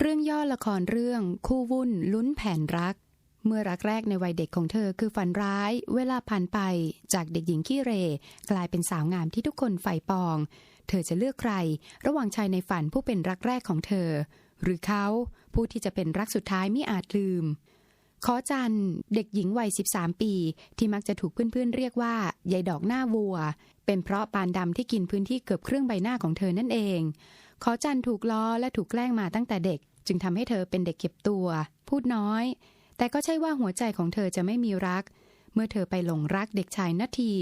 เรื่องย่อละครเรื่องคู่วุ่นลุ้นแผนรัก เมื่อรักแรกในวัยเด็กของเธอคือฝันร้าย เวลาผ่านไปจากเด็กหญิงขี้เร กลายเป็นสาวงามที่ทุกคนใฝ่ปอง เธอจะเลือกใคร ระหว่างชายในฝันผู้เป็นรักแรกของเธอ หรือเขาผู้ที่จะเป็นรักสุดท้ายไม่อาจลืม ขอจันเด็กหญิงวัย 13 ปี ที่มักจะถูกเพื่อนๆเรียกว่ายายดอกหน้าวัว เป็นเพราะปานดำที่กินพื้นที่เกือบครึ่งใบหน้าของเธอนั่นเอง ขอจันถูกล้อและถูกแกล้งมาตั้งแต่เด็ก จึงทำให้เธอเป็นเด็กเก็บตัว พูดน้อย แต่ก็ใช่ว่าหัวใจของเธอจะไม่มีรัก เมื่อเธอไปหลงรักเด็กชายนาที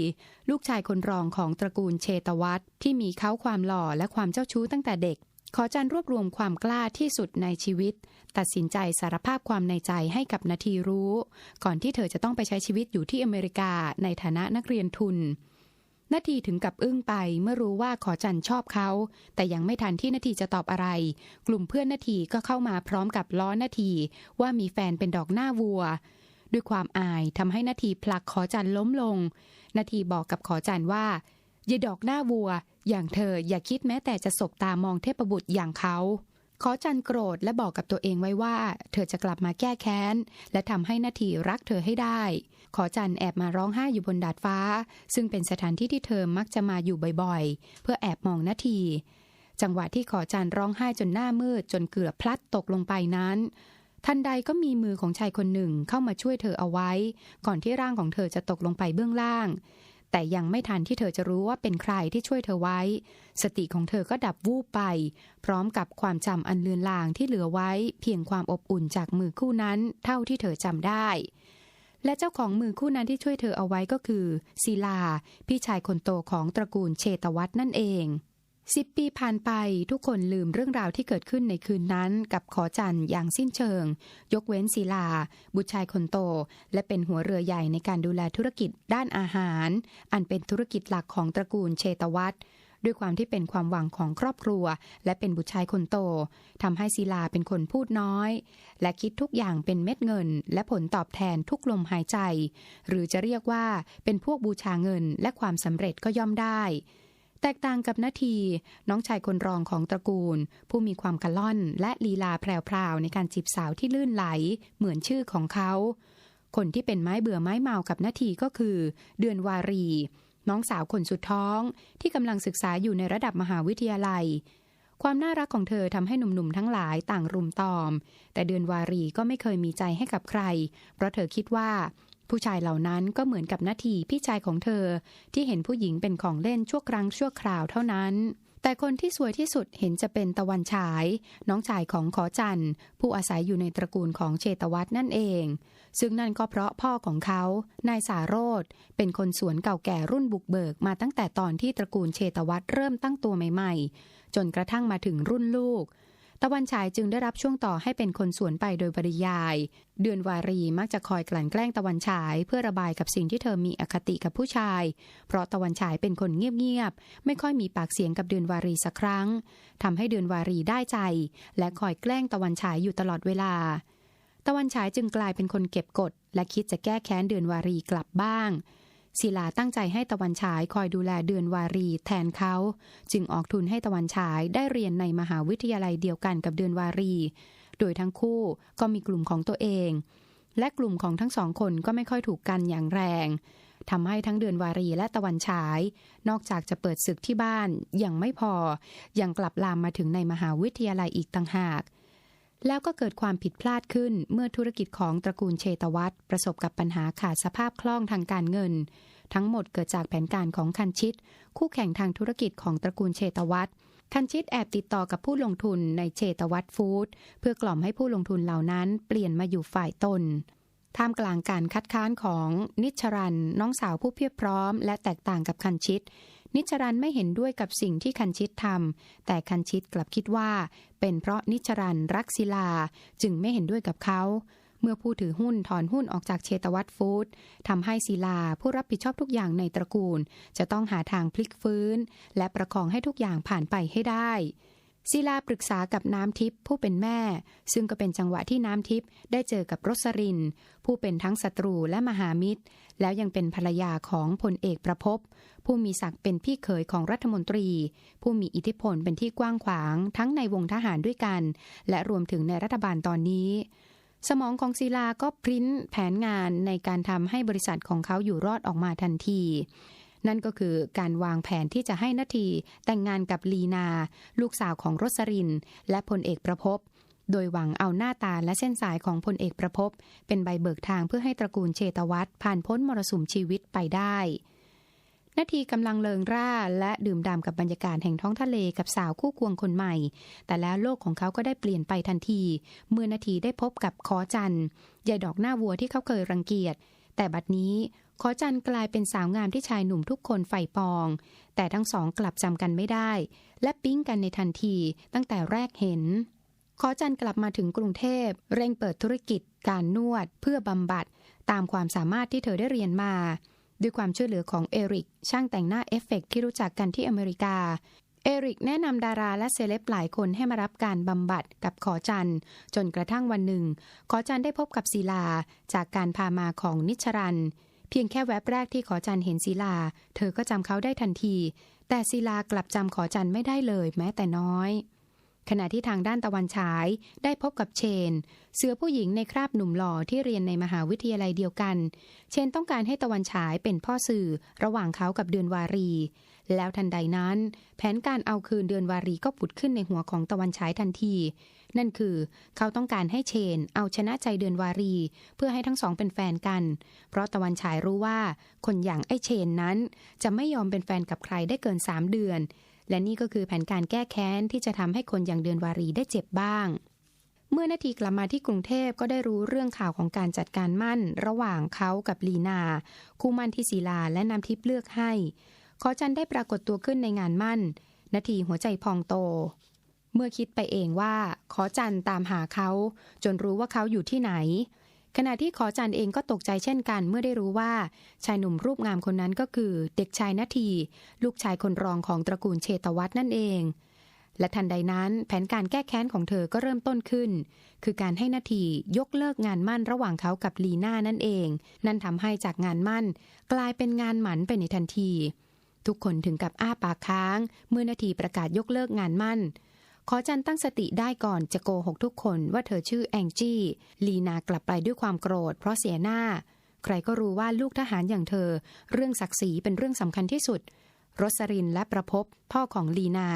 ลูกชายคนรองของตระกูลเชตวัตที่มีเขาความหล่อและความเจ้าชู้ตั้งแต่เด็ก ขอจันรวบรวมความกล้าที่สุดในชีวิต ตัดสินใจสารภาพความในใจให้กับนาทีรู้ ก่อนที่เธอจะต้องไปใช้ชีวิตอยู่ที่อเมริกาในฐานะนักเรียนทุน นาทีถึงกับอึ้งไปเมื่อรู้ว่าขอจันชอบเขา แต่ยังไม่ทันที่นาทีจะตอบอะไร กลุ่มเพื่อนนาทีก็เข้ามาพร้อมกับล้อนาที ว่ามีแฟนเป็นดอกหน้าวัว ด้วยความอายทำให้นาทีผลักขอจันล้มลง นาทีบอกกับขอจันว่าอย่าดอกหน้าวัว อย่างเธออย่าคิดแม้แต่จะสบตามองเทพบุตรอย่างเขา ขอจันโกรธและบอกกับตัวเองไว้ว่า เธอจะกลับมาแก้แค้น และทำให้นาทีรักเธอให้ได้ ขอจันแอบมาร้องไห้อยู่บนดาดฟ้า ซึ่งเป็นสถานที่ที่เธอมักจะมาอยู่บ่อยๆ เพื่อแอบมองนาที จังหวะที่ขอจันร้องไห้จนหน้ามืดจนเกือบพลัดตกลงไปนั้น ทันใดก็มีมือของชายคนหนึ่งเข้ามาช่วยเธอเอาไว้ ก่อนที่ร่างของเธอจะตกลงไปเบื้องล่าง แต่ยังไม่ทันที่เธอจะรู้ว่าเป็นใครที่ช่วยเธอไว้ สติของเธอก็ดับวูบไป พร้อมกับความจำอันเลือนลางที่เหลือไว้ เพียงความอบอุ่นจากมือคู่นั้น เท่าที่เธอจำได้ และเจ้าของมือคู่นั้นที่ช่วยเธอเอาไว้ก็คือศิลา พี่ชายคนโตของตระกูลเชตวัตนั่นเอง สิบปีผ่านไปทุกคนลืมเรื่องราวที่เกิดขึ้นในคืนนั้นกับขอจันอย่างสิ้นเชิง ยกเว้นศิลา บุตรชายคนโต และเป็นหัวเรือใหญ่ในการดูแลธุรกิจด้านอาหาร อันเป็นธุรกิจหลักของตระกูลเชตวัตด้วยความที่เป็นความหวังของครอบครัว และเป็นบุตรชายคนโตทำให้ศิลาเป็นคนพูดน้อย และคิดทุกอย่างเป็นเม็ดเงิน และผลตอบแทนทุกลมหายใจ หรือจะเรียกว่าเป็นพวกบูชาเงินและความสำเร็จก็ย่อมได้ แตกต่างกับนาที น้องชายคนรองของตระกูล ผู้มีความกระล่อน และลีลาแพรวๆในการจีบสาวที่ลื่นไหล เหมือนชื่อของเขา คนที่เป็นไม้เบื่อไม้เมากับนาทีก็คือ เดือนวารี น้องสาวคนสุดท้อง ที่กำลังศึกษาอยู่ในระดับมหาวิทยาลัย ความน่ารักของเธอทำให้หนุ่มๆทั้งหลายต่างรุมตอม แต่เดือนวารีก็ไม่เคยมีใจให้กับใคร เพราะเธอคิดว่า ผู้ชายเหล่านั้นก็เหมือนกับนาทีพี่ชายของเธอ ที่เห็นผู้หญิงเป็นของเล่นชั่วครั้งชั่วคราวเท่านั้นแต่คนที่สวยที่สุดเห็นจะเป็นตะวันฉาย น้องชายของขอจันทร์ ผู้อาศัยอยู่ในตระกูลของเชตวัตนั่นเอง ซึ่งนั่นก็เพราะพ่อของเขา นายสาโรธเป็นคนสวนเก่าแก่รุ่นบุกเบิกมาตั้งแต่ตอนที่ตระกูลเชตวัตเริ่มตั้งตัวใหม่ ๆ จนกระทั่งมาถึงรุ่นลูก ตะวันฉายจึงได้รับช่วงต่อให้เป็นคนสวนไปโดยปริยาย เดือนวารีมักจะคอยกลั่นแกล้งตะวันฉายเพื่อระบายกับสิ่งที่เธอมีอคติกับผู้ชาย เพราะตะวันฉายเป็นคนเงียบๆ ไม่ค่อยมีปากเสียงกับเดือนวารีสักครั้งทำให้เดือนวารีได้ใจ และคอยแกล้งตะวันฉายอยู่ตลอดเวลา ตะวันฉายจึงกลายเป็นคนเก็บกด และคิดจะแก้แค้นเดือนวารีกลับบ้าง ศิลาตั้งใจให้ตะวันฉายคอยดูแลเดือนวารีแทนเขา จึงออกทุนให้ตะวันฉายได้เรียนในมหาวิทยาลัยเดียวกันกับเดือนวารี โดยทั้งคู่ก็มีกลุ่มของตัวเอง และกลุ่มของทั้งสองคนก็ไม่ค่อยถูกกันอย่างแรงทำให้ทั้งเดือนวารีและตะวันฉาย นอกจากจะเปิดศึกที่บ้านยังไม่พอ ยังกลับลามมาถึงในมหาวิทยาลัยอีกต่างหาก แล้วก็เกิดความผิดพลาดขึ้นเมื่อธุรกิจของตระกูลเชตวัตประสบกับปัญหาขาดสภาพคล่องทางการเงิน ทั้งหมดเกิดจากแผนการของคันชิต คู่แข่งทางธุรกิจของตระกูลเชตวัตคันชิตแอบติดต่อกับผู้ลงทุนในเชตวัตฟู้ดเพื่อกล่อมให้ผู้ลงทุนเหล่านั้นเปลี่ยนมาอยู่ฝ่ายตนท่ามกลางการคัดค้านของนิชรันน้องสาวผู้เพียบพร้อม และแตกต่างกับคันชิต นิชรันไม่เห็นด้วยกับสิ่งที่คันชิตทำแต่คันชิตกลับคิดว่า เป็นเพราะนิชรันรักศิลาจึงไม่เห็นด้วยกับเขาเมื่อผู้ถือหุ้นถอนหุ้นออกจากเชตวัตฟู้ดทำให้ศิลาผู้รับผิดชอบทุกอย่างในตระกูล จะต้องหาทางพลิกฟื้น และประคองให้ทุกอย่างผ่านไปให้ได้ ศิลาปรึกษากับน้ำทิพย์ผู้เป็นแม่ ซึ่งก็เป็นจังหวะที่น้ำทิพย์ได้เจอกับรสริน ผู้เป็นทั้งศัตรูและมหามิตร แล้วยังเป็นภรรยาของพลเอกประพบ ผู้มีศักดิ์เป็นพี่เขยของรัฐมนตรี ผู้มีอิทธิพลเป็นที่กว้างขวาง ทั้งในวงทหารด้วยกัน และรวมถึงในรัฐบาลตอนนี้ สมองของศิลาก็พริ้นแผนงานในการทำให้บริษัทของเขาอยู่รอดออกมาทันที นั่นก็คือการวางแผนที่จะให้นาทีแต่งงานกับลีนา ลูกสาวของรสริน และพลเอกประพบโดยหวังเอาหน้าตาและเส้นสายของพลเอกประพบ เป็นใบเบิกทางเพื่อให้ตระกูลเชตวัตผ่านพ้นมรสุมชีวิตไปได้นาทีกำลังเลิงร่าและดื่มด่ำกับบรรยากาศแห่งท้องทะเลกับสาวคู่ควงคนใหม่ แต่แล้วโลกของเขาก็ได้เปลี่ยนไปทันที เมื่อนาทีได้พบกับขอจันยายดอกหน้าวัวที่เขาเคยรังเกียจ แต่บัดนี้ ขอจันกลายเป็นสาวงามที่ชายหนุ่มทุกคนใฝ่ปอง แต่ทั้งสองกลับจำกันไม่ได้ และปิ๊งกันในทันทีตั้งแต่แรกเห็น ขอจันกลับมาถึงกรุงเทพ เร่งเปิดธุรกิจ การนวด เพื่อบำบัด ตามความสามารถที่เธอได้เรียนมา ด้วยความช่วยเหลือของเอริก ช่างแต่งหน้าเอฟเฟกที่รู้จักกันที่อเมริกาเอริกแนะนำดาราและเซเลบหลายคนให้มารับการบำบัดกับขอจัน จนกระทั่งวันหนึ่ง ขอจันได้พบกับศิลาจากการพามาของนิชรัน เพียงแค่แวบแรกที่ขอจันเห็นศิลา เธอก็จำเขาได้ทันที แต่ศิลากลับจำขอจันไม่ได้เลยแม้แต่น้อย ขณะที่ทางด้านตะวันฉายได้พบกับเชน เสือผู้หญิงในคราบหนุ่มหล่อที่เรียนในมหาวิทยาลัยเดียวกัน เชนต้องการให้ตะวันฉายเป็นพ่อสื่อระหว่างเขากับเดือนวารี แล้วทันใดนั้น แผนการเอาคืนเดือนวารีก็ผุดขึ้นในหัวของตะวันฉายทันที นั่นคือเขาต้องการให้เชน เอาชนะใจเดือนวารี เพื่อให้ทั้งสองเป็นแฟนกัน เพราะตะวันฉายรู้ว่า คนอย่างไอ้เชนนั้น จะไม่ยอมเป็นแฟนกับใครได้เกินสามเดือน และนี่ก็คือแผนการแก้แค้นที่จะทำให้คนอย่างเดือนวารีได้เจ็บบ้างเมื่อนาทีกลับมาที่กรุงเทพก็ได้รู้เรื่องข่าวของการจัดการมั่น ระหว่างเขากับลีนา คู่มั่นที่ศิลาและนำทิพย์เลือกให้ ขอจันได้ปรากฏตัวขึ้นในงานมั่น นาทีหัวใจพองโต เมื่อคิดไปเองว่า ขอจันตามหาเขา จนรู้ว่าเขาอยู่ที่ไหน ขณะที่ขอจันเองก็ตกใจเช่นกันเมื่อได้รู้ว่า ชายหนุ่มรูปงามคนนั้นก็คือ เด็กชายนาที ลูกชายคนรองของตระกูลเชตวัตนั่นเอง และทันใดนั้นแผนการแก้แค้นของเธอก็เริ่มต้นขึ้น คือการให้นาทียกเลิกงานมั่นระหว่างเขากับลีน่านั่นเอง นั่นทำให้จากงานมั่น กลายเป็นงานหมันไปในทันที ทุกคนถึงกับอ้าปากค้าง เมื่อนาทีประกาศยกเลิกงานมั่น ขอจันตั้งสติได้ก่อนจะโกหกทุกคนว่าเธอชื่อแองจี้ ลีนากลับไปด้วยความโกรธ เพราะเสียหน้า ใครก็รู้ว่าลูกทหารอย่างเธอ เรื่องศักดิ์ศรีเป็นเรื่องสำคัญที่สุดรสรินและประพบพ่อของลีนา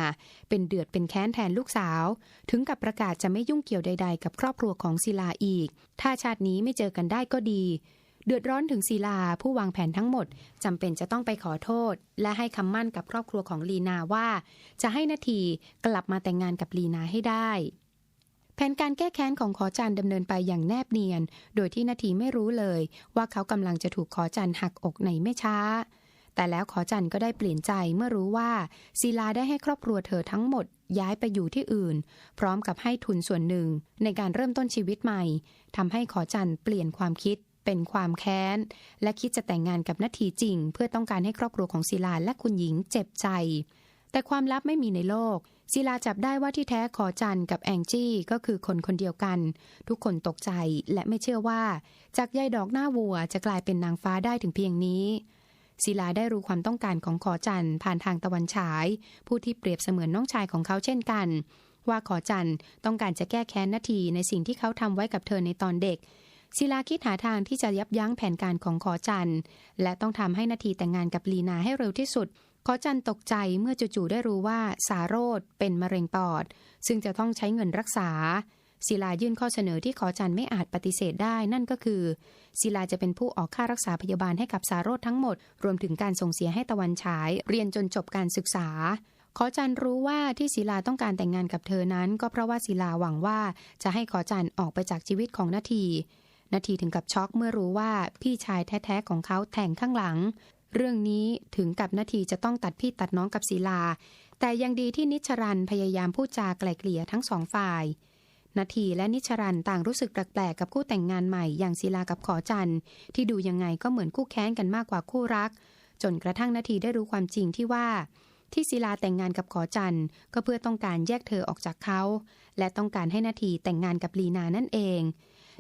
เป็นเดือดเป็นแค้นแทนลูกสาว ถึงกับประกาศจะไม่ยุ่งเกี่ยวใด ๆ กับครอบครัวของศิลาอีก ถ้าชาตินี้ไม่เจอกันได้ก็ดี เดือดร้อนถึงศิลาผู้วางแผนทั้งหมดจำเป็นจะต้องไปขอโทษ และให้คำมั่นกับครอบครัวของลีนาว่า จะให้นาทีกลับมาแต่งงานกับลีนาให้ได้แผนการแก้แค้นของขอจันดำเนินไปอย่างแนบเนียน โดยที่นาทีไม่รู้เลย ว่าเขากำลังจะถูกขอจันหักอกในไม่ช้า แต่แล้วขอจันก็ได้เปลี่ยนใจเมื่อรู้ว่าศิลาได้ให้ครอบครัวเธอทั้งหมดย้ายไปอยู่ที่อื่น พร้อมกับให้ทุนส่วนหนึ่งในการเริ่มต้นชีวิตใหม่ทำให้ขอจันเปลี่ยนความคิด เป็นความแค้น และคิดจะแต่งงานกับนาทีจริง เพื่อต้องการให้ครอบครัวของศิลาและคุณหญิงเจ็บใจ แต่ความลับไม่มีในโลก ศิลาจับได้ว่าที่แท้ขอจันกับแองจี้ก็คือคนคนเดียวกัน ทุกคนตกใจและไม่เชื่อว่า จากยายดอกหน้าวัวจะกลายเป็นนางฟ้าได้ถึงเพียงนี้ศิลาได้รู้ความต้องการของขอจันผ่านทางตะวันฉาย ผู้ที่เปรียบเสมือนน้องชายของเขาเช่นกัน ว่าขอจันต้องการจะแก้แค้นนาทีในสิ่งที่เขาทำไว้กับเธอในตอนเด็ก ศิลาคิดหาทางที่จะยับยั้งแผนการของขอจันและต้องทำให้นาทีแต่งงานกับลีนาให้เร็วที่สุด ขอจันตกใจเมื่อจู่ๆได้รู้ว่าสาโรธเป็นมะเร็งปอด ซึ่งจะต้องใช้เงินรักษา ศิลายื่นข้อเสนอที่ขอจันไม่อาจปฏิเสธได้นั่นก็คือ ศิลาจะเป็นผู้ออกค่ารักษาพยาบาลให้กับสาโรธทั้งหมด รวมถึงการส่งเสียให้ตะวันฉาย เรียนจนจบการศึกษาขอจันรู้ว่าที่ศิลาต้องการแต่งงานกับเธอนั้น ก็เพราะว่าศิลาหวังว่าจะให้ขอจันออกไปจากชีวิตของนาที นาทีถึงกับช็อกเมื่อรู้ว่าพี่ชายแท้ๆของเขาแทงข้างหลัง เรื่องนี้ถึงกับนาทีจะต้องตัดพี่ตัดน้องกับศิลา แต่ยังดีที่นิชรันพยายามพูดจาไกล่เกลี่ยทั้งสองฝ่ายนาทีและนิชรันต่างรู้สึกแปลกๆกับคู่แต่งงานใหม่อย่างศิลากับขอจันที่ดูยังไงก็เหมือนคู่แค้นกันมากกว่าคู่รัก จนกระทั่งนาทีได้รู้ความจริงที่ว่า ที่ศิลาแต่งงานกับขอจันก็เพื่อต้องการแยกเธอออกจากเขา และต้องการให้นาทีแต่งงานกับลีนานั่นเอง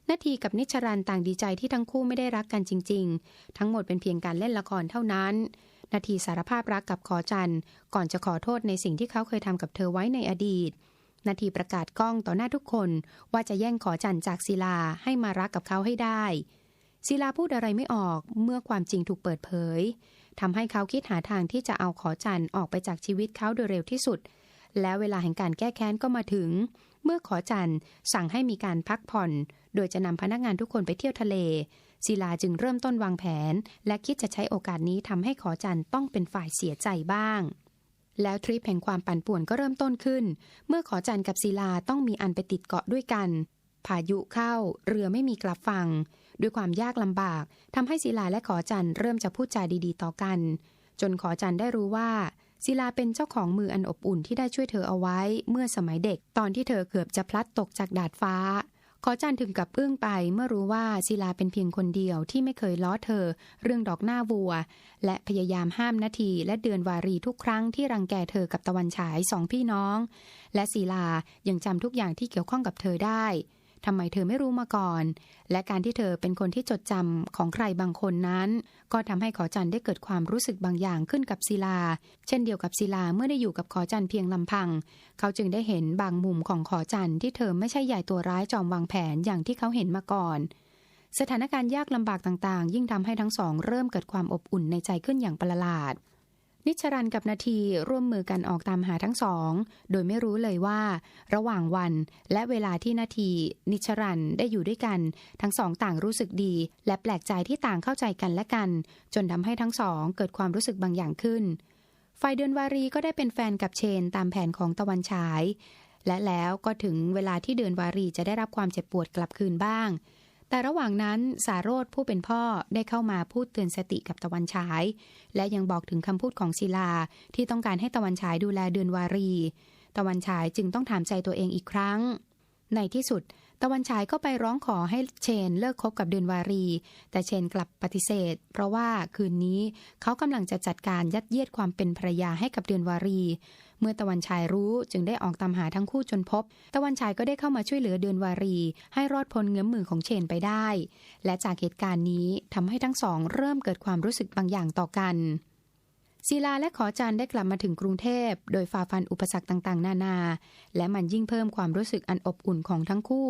นาทีกับนิชรันต่างดีใจที่ทั้งคู่ไม่ได้รักกันจริง ๆ ทั้งหมดเป็นเพียงการเล่นละครเท่านั้น นาทีสารภาพรักกับขอจันก่อนจะขอโทษในสิ่งที่เขาเคยทำกับเธอไว้ในอดีต นาทีประกาศกล้องต่อหน้าทุกคนว่าจะแย่งขอจันจากศิลาให้มารักกับเขาให้ได้ศิลาพูดอะไรไม่ออกเมื่อความจริงถูกเปิดเผยทำให้เขาคิดหาทางที่จะเอาขอจันออกไปจากชีวิตเขาโดยเร็วที่สุด แล้วเวลาแห่งการแก้แค้นก็มาถึง เมื่อขอจันสั่งให้มีการพักผ่อน โดยจะนำพนักงานทุกคนไปเที่ยวทะเล ศิลาจึงเริ่มต้นวางแผน และคิดจะใช้โอกาสนี้ทำให้ขอจันต้องเป็นฝ่ายเสียใจบ้าง แล้วทริปแห่งความปั่นป่วนก็เริ่มต้นขึ้น เมื่อขอจันกับศิลาต้องมีอันไปติดเกาะด้วยกัน พายุเข้า เรือไม่มีกลับฝั่งด้วยความยากลำบากทำให้ศิลาและขอจันเริ่มจะพูดจาดีๆ ต่อกัน จนขอจันได้รู้ว่า ศิลาเป็นเจ้าของมืออันอบอุ่นที่ได้ช่วยเธอเอาไว้เมื่อสมัยเด็กตอนที่เธอเกือบจะพลัดตกจากดาดฟ้า ขอจันถึงกับอึ้งไปเมื่อรู้ว่าศิลาเป็นเพียงคนเดียวที่ไม่เคยล้อเธอ เรื่องดอกหน้าวัว และพยายามห้ามนาทีและเดือนวารีทุกครั้งที่รังแกเธอกับตะวันฉายสองพี่น้อง และศิลายังจำทุกอย่างที่เกี่ยวข้องกับเธอได้ ทำไมเธอไม่รู้มาก่อน และการที่เธอเป็นคนที่จดจำของใครบางคนนั้น ก็ทำให้ขอจันได้เกิดความรู้สึกบางอย่างขึ้นกับศิลา เช่นเดียวกับศิลาเมื่อได้อยู่กับขอจันเพียงลำพัง เขาจึงได้เห็นบางมุมของขอจันที่เธอไม่ใช่ใหญ่ตัวร้ายจอมวางแผนอย่างที่เขาเห็นมาก่อน สถานการณ์ยากลำบากต่างๆ ยิ่งทำให้ทั้งสองเริ่มเกิดความอบอุ่นในใจขึ้นอย่างประหลาด นิชรันกับนาทีร่วมมือกันออกตามหาทั้งสอง โดยไม่รู้เลยว่า ระหว่างวันและเวลาที่นาที นิชรันได้อยู่ด้วยกัน ทั้งสองต่างรู้สึกดี และแปลกใจที่ต่างเข้าใจกันและกัน จนทำให้ทั้งสองเกิดความรู้สึกบางอย่างขึ้นฝ่ายเดือนวารีก็ได้เป็นแฟนกับเชนตามแผนของตะวันฉาย และแล้วก็ถึงเวลาที่เดือนวารีจะได้รับความเจ็บปวดกลับคืนบ้าง แต่ระหว่างนั้นสารโรธผู้เป็นพ่อได้เข้ามาพูดเตือนสติกับตะวันฉาย และยังบอกถึงคำพูดของศิลาที่ต้องการให้ตะวันฉายดูแลเดือนวารี ตะวันฉายจึงต้องถามใจตัวเองอีกครั้ง ในที่สุด ตะวันฉายก็ไปร้องขอให้เชนเลิกคบกับเดือนวารี แต่เชนกลับปฏิเสธ เพราะว่าคืนนี้เขากำลังจะจัดการยัดเยียดความเป็นภรรยาให้กับเดือนวารี มื่อตะวันชายรู้จึงได้ออกตามหาทั้งคู่จนพบ ตะวันชายก็ได้เข้ามาช่วยเหลือเดือนวารี ให้รอดพ้นเงื้อมมือของเชนไปได้ และจากเหตุการณ์นี้ทำให้ทั้งสองเริ่มเกิดความรู้สึกบางอย่างต่อกันศิลาและขอจันได้กลับมาถึงกรุงเทพ โดยฝ่าฟันอุปสรรคต่างๆ นานา และมันยิ่งเพิ่มความรู้สึกอันอบอุ่นของทั้งคู่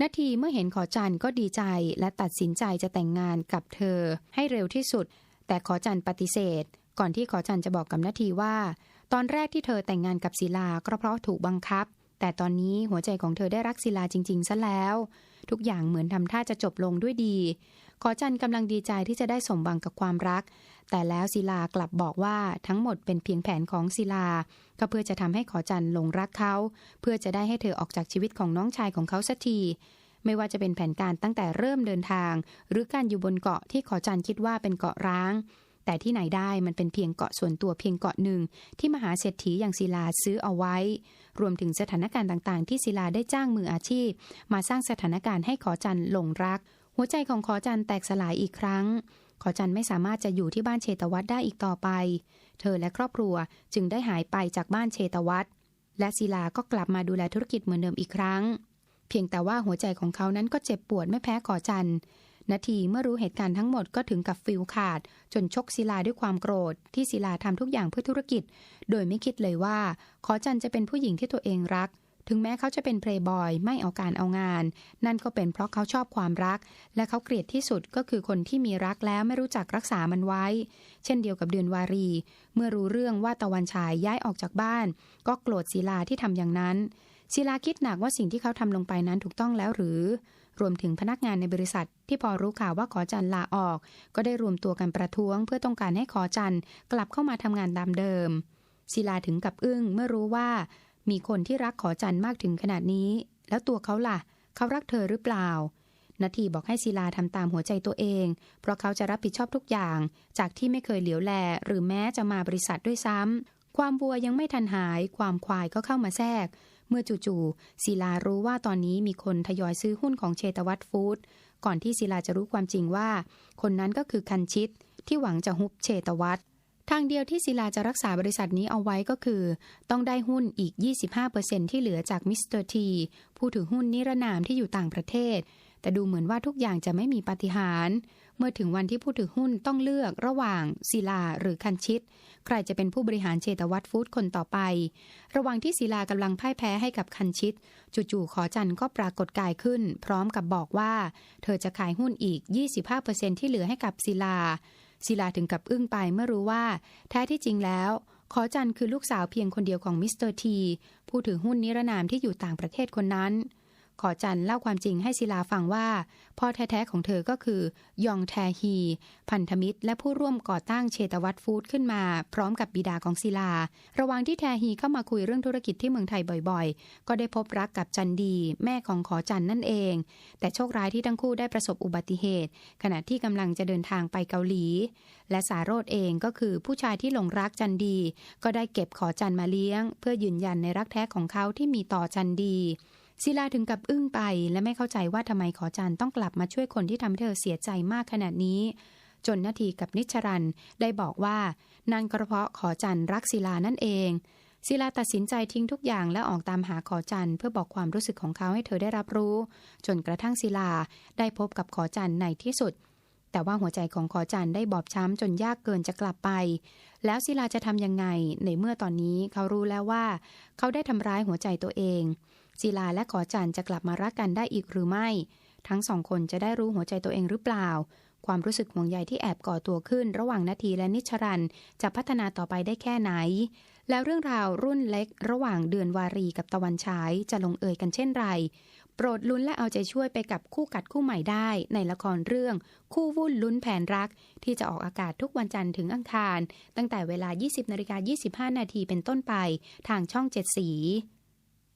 นาทีเมื่อเห็นขอจันก็ดีใจและตัดสินใจจะแต่งงานกับเธอให้เร็วที่สุด แต่ขอจันปฏิเสธ ก่อนที่ขอจันจะบอกกับนาทีว่า ตอนแรกที่เธอแต่งงานกับศิลาก็เพราะถูกบังคับ แต่ตอนนี้หัวใจของเธอได้รักศิลาจริง ๆ ซะแล้ว ทุกอย่างเหมือนทำท่าจะจบลงด้วยดี ขอจันกำลังดีใจที่จะได้สมบังกับความรัก แต่แล้วศิลากลับบอกว่าทั้งหมดเป็นเพียงแผนของศิลา ก็เพื่อจะทำให้ขอจันหลงรักเขา เพื่อจะได้ให้เธอออกจากชีวิตของน้องชายของเขาสักทีไม่ว่าจะเป็นแผนการตั้งแต่เริ่มเดินทาง หรือการอยู่บนเกาะที่ขอจันคิดว่าเป็นเกาะร้าง แต่ที่ไหนได้มันเป็นเพียงเกาะส่วนตัวเพียงเกาะหนึ่ง ที่มหาเศรษฐีอย่างศิลาซื้อเอาไว้ รวมถึงสถานการณ์ต่างๆ ที่ศิลาได้จ้างมืออาชีพ มาสร้างสถานการณ์ให้ขอจันหลงรัก หัวใจของขอจันแตกสลายอีกครั้ง ขอจันไม่สามารถจะอยู่ที่บ้านเชตวัตได้อีกต่อไป เธอและครอบครัวจึงได้หายไปจากบ้านเชตวัตและศิลาก็กลับมาดูแลธุรกิจเหมือนเดิมอีกครั้ง เพียงแต่ว่าหัวใจของเขานั้นก็เจ็บปวดไม่แพ้ขอจัน นาทีเมื่อรู้เหตุการณ์ทั้งหมดก็ถึงกับฟิลขาด จนชกศิลาด้วยความโกรธ ที่ศิลาทำทุกอย่างเพื่อธุรกิจ โดยไม่คิดเลยว่า ขอจันจะเป็นผู้หญิงที่ตัวเองรัก ถึงแม้เขาจะเป็นเพลย์บอยไม่เอาการเอางาน นั่นก็เป็นเพราะเขาชอบความรัก และเขาเกลียดที่สุดก็คือคนที่มีรักแล้วไม่รู้จักรักษามันไว้ เช่นเดียวกับเดือนวารี เมื่อรู้เรื่องว่าตะวันฉายย้ายออกจากบ้าน ก็โกรธศิลาที่ทำอย่างนั้นศิลาคิดหนักว่าสิ่งที่เขาทำลงไปนั้นถูกต้องแล้วหรือ รวมถึงพนักงานในบริษัท ที่พอรู้ข่าวว่าขอจันลาออก ก็ได้รวมตัวกันประท้วง เพื่อต้องการให้ขอจันกลับเข้ามาทำงานตามเดิม ศิลาถึงกับอึ้งเมื่อรู้ว่า มีคนที่รักขอจันมากถึงขนาดนี้ แล้วตัวเขาล่ะ เขารักเธอหรือเปล่านาทีบอกให้ศิลาทำตามหัวใจตัวเอง เพราะเขาจะรับผิดชอบทุกอย่าง จากที่ไม่เคยเหลียวแล หรือแม้จะมาบริษัทด้วยซ้ำความวัวยังไม่ทันหาย ความควายก็เข้ามาแทรก เมื่อจู่ๆศิลารู้ว่าตอนนี้มีคนทยอยซื้อหุ้นของเชตวัตฟู้ดก่อนที่ศิลาจะรู้ความจริงว่า คนนั้นก็คือคันชิตที่หวังจะฮุบเชตวัตทางเดียวที่ศิลาจะรักษาบริษัทนี้เอาไว้ก็คือ ต้องได้หุ้นอีก 25%ที่เหลือจากมิสเตอร์ทีผู้ถือหุ้นนิรนามที่อยู่ต่างประเทศ แต่ดูเหมือนว่าทุกอย่างจะไม่มีปาฏิหาริย์ เมื่อถึงวันที่ผู้ถือหุ้นต้องเลือกระหว่างศิลาหรือคันชิต ใครจะเป็นผู้บริหารเชตวัตฟู้ดคนต่อไป ระหว่างที่ศิลากำลังพ่ายแพ้ให้กับคันชิต จู่ๆขอจันก็ปรากฏกายขึ้น พร้อมกับบอกว่า เธอจะขายหุ้นอีก 25%ที่เหลือให้กับศิลา ศิลาถึงกับอึ้งไปเมื่อรู้ว่า แท้ที่จริงแล้ว ขอจันคือลูกสาวเพียงคนเดียวของมิสเตอร์ทีผู้ถือหุ้นนิรนามที่อยู่ต่างประเทศคนนั้น ขอจันเล่าความจริงให้ศิลาฟังว่า พ่อแท้ๆของเธอก็คือยองแทฮี พันธมิตรและผู้ร่วมก่อตั้งเชตวัตฟู้ดขึ้นมา พร้อมกับบิดาของศิลา ระหว่างที่แทฮีเข้ามาคุยเรื่องธุรกิจที่เมืองไทยบ่อยๆ ก็ได้พบรักกับจันดี แม่ของขอจันนั่นเอง แต่โชคร้ายที่ทั้งคู่ได้ประสบอุบัติเหตุ ขณะที่กำลังจะเดินทางไปเกาหลี และสาโรธเองก็คือผู้ชายที่หลงรักจันดี ก็ได้เก็บขอจันมาเลี้ยง เพื่อยืนยันในรักแท้ของเขาที่มีต่อจันดี ศิลาถึงกับอึ้งไปและไม่เข้าใจว่าทำไมขอจันต้องกลับมาช่วยคนที่ทำให้เธอเสียใจมากขนาดนี้ จนนาทีกับนิชรันได้บอกว่านั่นกระเพาะขอจันรักศิลานั่นเองศิลาตัดสินใจทิ้งทุกอย่างและออกตามหาขอจันเพื่อบอกความรู้สึกของเขาให้เธอได้รับรู้ จนกระทั่งศิลาได้พบกับขอจันในที่สุด แต่ว่าหัวใจของขอจันได้บอบช้ำจนยากเกินจะกลับไป แล้วศิลาจะทำยังไง ในเมื่อตอนนี้เขารู้แล้วว่า เขาได้ทำร้ายหัวใจตัวเอง ศิลาและขอจันจะกลับมารักกันได้อีกหรือไม่ ทั้งสองคนจะได้รู้หัวใจตัวเองหรือเปล่า ความรู้สึกห่วงใยที่แอบก่อตัวขึ้น ระหว่างนาทีและนิชรันจะพัฒนาต่อไปได้แค่ไหน แล้วเรื่องราวรุ่นเล็ก ระหว่างเดือนวารีกับตะวันฉายจะลงเอยกันเช่นไร โปรดลุ้นและเอาใจช่วยไปกับคู่กัดคู่ใหม่ได้ในละครเรื่อง คู่วุ่นลุ้นแผนรัก ที่จะออกอากาศทุกวันจันทร์ถึงอังคาร ตั้งแต่เวลา 20นาฬิกา25 นาทีเป็นต้นไป ทางช่อง 7 สี